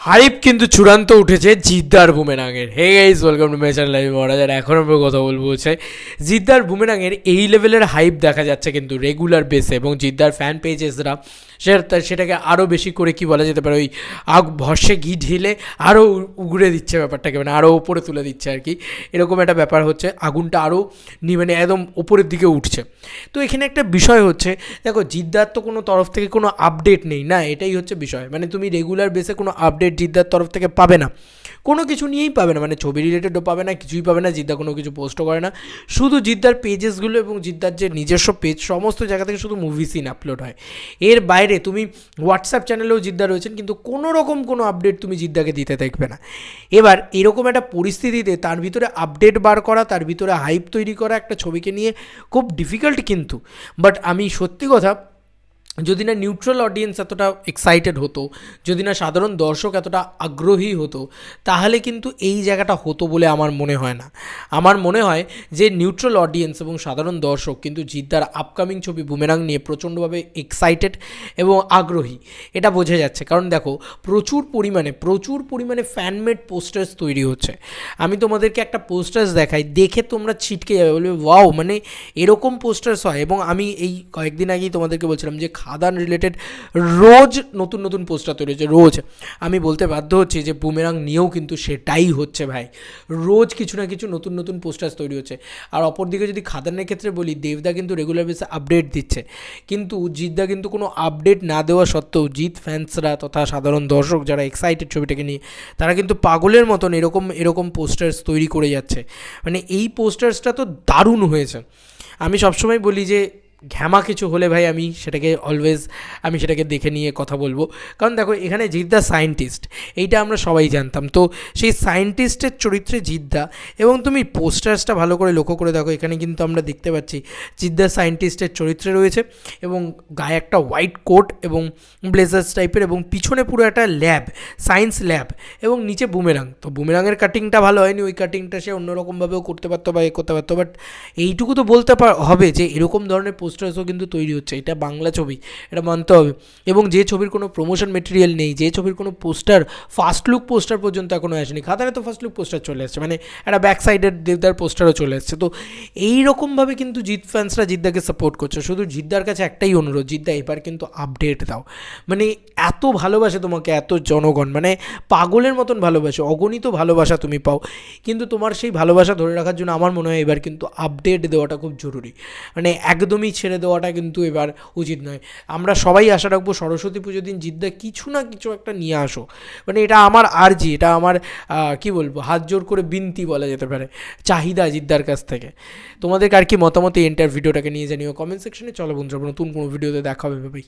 Hype কিন্তু চূড়ান্ত উঠেছে জিদ্দার বুমেরাঙের। হে গাইজ ওয়েলকাম টু মেচার লাইভ মহারাজার এখন আমরা কথা বলব হচ্ছে জিদ্দার বুমেরাঙের এই লেভেলের হাইপ দেখা যাচ্ছে কিন্তু রেগুলার বেসে এবং জিদ্দার ফ্যান পেজেসরা সেটা সেটাকে আরও বেশি করে কি বলা যেতে পারে, ওই আগ, ভরসে ঘি ঢেলে আরও উগড়ে দিচ্ছে ব্যাপারটাকে মানে আরও ওপরে তুলে দিচ্ছে আর কি। এরকম একটা ব্যাপার হচ্ছে, আগুনটা আরও মানে একদম ওপরের দিকে উঠছে। তো এখানে একটা বিষয় হচ্ছে, দেখো জিদ্দার তো কোনো তরফ থেকে কোনো আপডেট নেই, না, এটাই হচ্ছে বিষয়। মানে তুমি রেগুলার বেসে কোনো আপডেট জিদ্দার তরফ থেকে পাবে না। কোনো কিছু নিয়েই পাবে না মানে ছবি রিলেটেডও পাবে না, কিছুই পাবে না, জিদ্দা কোনো কিছু পোস্টও করে না। শুধু জিদ্দার পেজেসগুলো এবং জিদ্দার যে নিজস্ব পেজ সমস্ত জায়গা থেকে শুধু মুভি সিন আপলোড হয়। এর বাইরে তুমি হোয়াটসঅ্যাপ চ্যানেলেও জিদ্দা রয়েছেন, কিন্তু কোনো রকম কোনো আপডেট তুমি জিদ্দাকে দিতে দেখবে না। এবার এরকম একটা পরিস্থিতিতে তার ভিতরে আপডেট বার করা, তার ভিতরে হাইপ তৈরি করা একটা ছবিকে নিয়ে খুব ডিফিকাল্ট কিন্তু। বাট আমি সত্যি কথা যদি না নিউট্রাল অডিয়েন্স এতটা এক্সাইটেড হতো, যদি না সাধারণ দর্শক এতটা আগ্রহী হতো, তাহলে কিন্তু এই জায়গাটা হতো বলে আমার মনে হয় না। আমার মনে হয় যে নিউট্রাল অডিয়েন্স এবং সাধারণ দর্শক কিন্তু জিদ্দার আপকামিং ছবি বুমেরাং নিয়ে প্রচণ্ডভাবে এক্সাইটেড এবং আগ্রহী। এটা বোঝা যাচ্ছে। কারণ দেখো, প্রচুর পরিমাণে প্রচুর পরিমাণে ফ্যানমেড পোস্টার্স তৈরি হচ্ছে। আমি তোমাদেরকে একটা পোস্টার্স দেখাই, দেখে তোমরা ছিটকে যাবে, বলবে ওয়াও মানে এরকম পোস্টার্স হয়। এবং আমি এই কয়েকদিন আগেই তোমাদেরকে বলছিলাম যে খাদান রিলেটেড রোজ নতুন নতুন পোস্টার তৈরি হচ্ছে রোজ। আমি বলতে বাধ্য হচ্ছি যে বুমেরাং নিয়েও কিন্তু সেটাই হচ্ছে ভাই। রোজ কিছু না কিছু নতুন নতুন পোস্টার্স তৈরি হচ্ছে। আর অপরদিকে যদি খাদানের ক্ষেত্রে বলি, দেবদা কিন্তু রেগুলার বেসে আপডেট দিচ্ছে। কিন্তু জিতদা কিন্তু কোনো আপডেট না দেওয়া সত্ত্বেও জিত ফ্যান্সরা তথা সাধারণ দর্শক যারা এক্সাইটেড ছবিটাকে নিয়ে, তারা কিন্তু পাগলের মতন এরকম এরকম পোস্টার্স তৈরি করে যাচ্ছে। মানে এই পোস্টার্সটা তো দারুণ হয়েছে। আমি সবসময় বলি যে ঘ্যামা কিছু হলে ভাই আমি সেটাকে অলওয়েজ আমি সেটাকে দেখে নিয়ে কথা বলব। কারণ দেখো, এখানে জিদ্দা সায়েন্টিস্ট এইটা আমরা সবাই জানতাম। তো সেই সায়েন্টিস্টের চরিত্রে জিদ্দা এবং তুমি পোস্টার্সটা ভালো করে লক্ষ্য করে দেখো, এখানে কিন্তু আমরা দেখতে পাচ্ছি জিদ্দা সায়েন্টিস্টের চরিত্রে রয়েছে, এবং গায়ে একটা হোয়াইট কোট এবং ব্লেজার্স টাইপের এবং পিছনে পুরো একটা ল্যাব সায়েন্স ল্যাব এবং নিচে বুমেরাং তো বুমেরাংয়ের কাটিংটা ভালো হয়নি, ওই কাটিংটা সে অন্যরকমভাবেও করতে পারতো বা এ করতে পারতো বাট এইটুকু তো বলতে হবে যে এরকম ধরনের পোস্টার্সও কিন্তু তৈরি হচ্ছে। এটা বাংলা ছবি, এটা মানতে হবে। এবং যে ছবির কোনো প্রমোশন মেটেরিয়াল নেই, যে ছবির কোনো পোস্টার ফার্স্ট লুক পোস্টার পর্যন্ত এখনও আসেনি। খাতারে তো ফার্স্ট লুক পোস্টার চলে আসছে মানে একটা ব্যাক সাইডের দেবদার পোস্টারও চলে আসছে। তো এই রকমভাবে কিন্তু জিৎ ফ্যান্সরা জিদ্দাকে সাপোর্ট করছে। শুধু জিদ্দার কাছে একটাই অনুরোধ, জিদ্দা, এবার কিন্তু আপডেট দাও। মানে এত ভালোবাসে তোমাকে, এত জনগণ মানে পাগলের মতন ভালোবাসে, অগণিত ভালোবাসা তুমি পাও। কিন্তু তোমার সেই ভালোবাসা ধরে রাখার জন্য আমার মনে হয় এবার কিন্তু আপডেট দেওয়াটা খুব জরুরি। মানে একদমই ছেড়ে দেওয়াটা কিন্তু এবার উচিত নয়। আমরা সবাই আশা রাখব সরস্বতী পুজোর দিন জিদ্দা কিছু না কিছু একটা নিয়ে আসো। মানে এটা আমার আর্জি, এটা আমার কি বলব, হাত জোর করে বিনতি বলা যেতে পারে, চাহিদা জিদ্দার কাছ থেকে। তোমাদের আর কি মতামত এই এন্টার ভিডিওটাকে নিয়ে জানিও কমেন্ট সেকশনে চলো বন্ধুরা, নতুন কোনো ভিডিওতে দেখা হবে ভাই